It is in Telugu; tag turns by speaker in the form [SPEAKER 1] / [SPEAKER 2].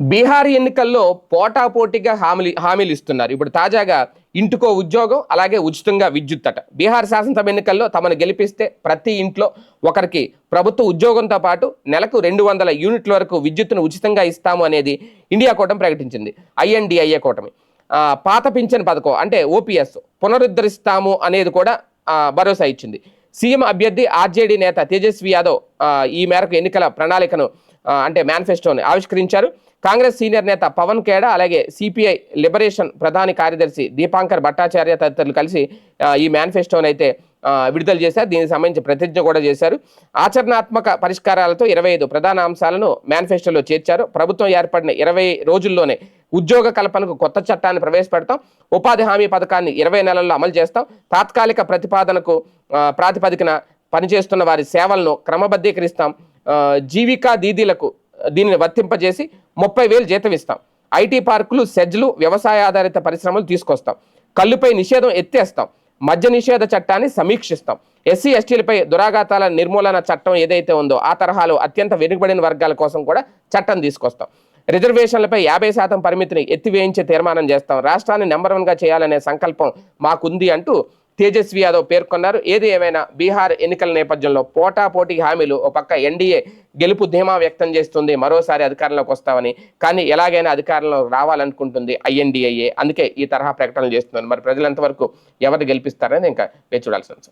[SPEAKER 1] బీహార్ ఎన్నికల్లో పోటాపోటీగా హామీలు హామీలు ఇస్తున్నారు. ఇప్పుడు తాజాగా ఇంటికో ఉద్యోగం అలాగే ఉచితంగా విద్యుత్ అట. బీహార్ శాసనసభ ఎన్నికల్లో తమను గెలిపిస్తే ప్రతి ఇంట్లో ఒకరికి ప్రభుత్వ ఉద్యోగంతో పాటు నెలకు రెండు వందల యూనిట్ల వరకు విద్యుత్తును ఉచితంగా ఇస్తాము అనేది ఇండియా కూటమి ప్రకటించింది. ఐఎన్డిఐఏ కూటమి. పాత పింఛన్ పథకం అంటే ఓపీఎస్ పునరుద్ధరిస్తాము అనేది కూడా భరోసా ఇచ్చింది. సీఎం అభ్యర్థి ఆర్జేడీ నేత తేజస్వి యాదవ్ ఈ మేరకు ఎన్నికల ప్రణాళికను అంటే మేనిఫెస్టోని ఆవిష్కరించారు. కాంగ్రెస్ సీనియర్ నేత పవన్ కేడ అలాగే సిపిఐ లిబరేషన్ ప్రధాని కార్యదర్శి దీపాంకర్ భట్టాచార్య తదితరులు కలిసి ఈ మేనిఫెస్టోని అయితే విడుదల చేశారు. దీనికి సంబంధించి ప్రతిజ్ఞ కూడా చేశారు. ఆచరణాత్మక పరిష్కారాలతో ఇరవై ఐదు ప్రధాన అంశాలను మేనిఫెస్టోలో చేర్చారు. ప్రభుత్వం ఏర్పడిన ఇరవై రోజుల్లోనే ఉద్యోగ కల్పనకు కొత్త చట్టాన్ని ప్రవేశపెడతాం. ఉపాధి హామీ పథకాన్ని ఇరవై నెలల్లో అమలు చేస్తాం. తాత్కాలిక ప్రతిపాదనకు ప్రాతిపదికన పనిచేస్తున్న వారి సేవలను క్రమబద్ధీకరిస్తాం. జీవికా దీదీలకు దీనిని వర్తింపజేసి ముప్పై వేలు జీతం ఇస్తాం. ఐటీ పార్కులు సెజ్లు వ్యవసాయ ఆధారిత పరిశ్రమలు తీసుకొస్తాం. కళ్ళుపై నిషేధం ఎత్తేస్తాం. మద్య నిషేధ చట్టాన్ని సమీక్షిస్తాం. ఎస్సీ ఎస్టీలపై దురాఘాతాల నిర్మూలన చట్టం ఏదైతే ఉందో ఆ తరహాలో అత్యంత వెనుకబడిన వర్గాల కోసం కూడా చట్టం తీసుకొస్తాం. రిజర్వేషన్లపై యాభై శాతం పరిమితిని ఎత్తివేయించే తీర్మానం చేస్తాం. రాష్ట్రాన్ని నెంబర్ వన్గా చేయాలనే సంకల్పం మాకుంది అంటూ తేజస్వి యాదవ్ పేర్కొన్నారు. ఏది ఏమైనా బీహార్ ఎన్నికల నేపథ్యంలో పోటాపోటీ హామీలు ఒక పక్క ఎన్డీఏ గెలుపు ధీమా వ్యక్తం చేస్తుంది మరోసారి అధికారంలోకి వస్తామని. కానీ ఎలాగైనా అధికారంలో రావాలనుకుంటుంది ఐఎన్డీఏ. అందుకే ఈ తరహా ప్రకటనలు చేస్తున్నారు. మరి ప్రజలంతవరకు ఎవరు గెలిపిస్తారని ఇంకా వేచి చూడాల్సి ఉంది.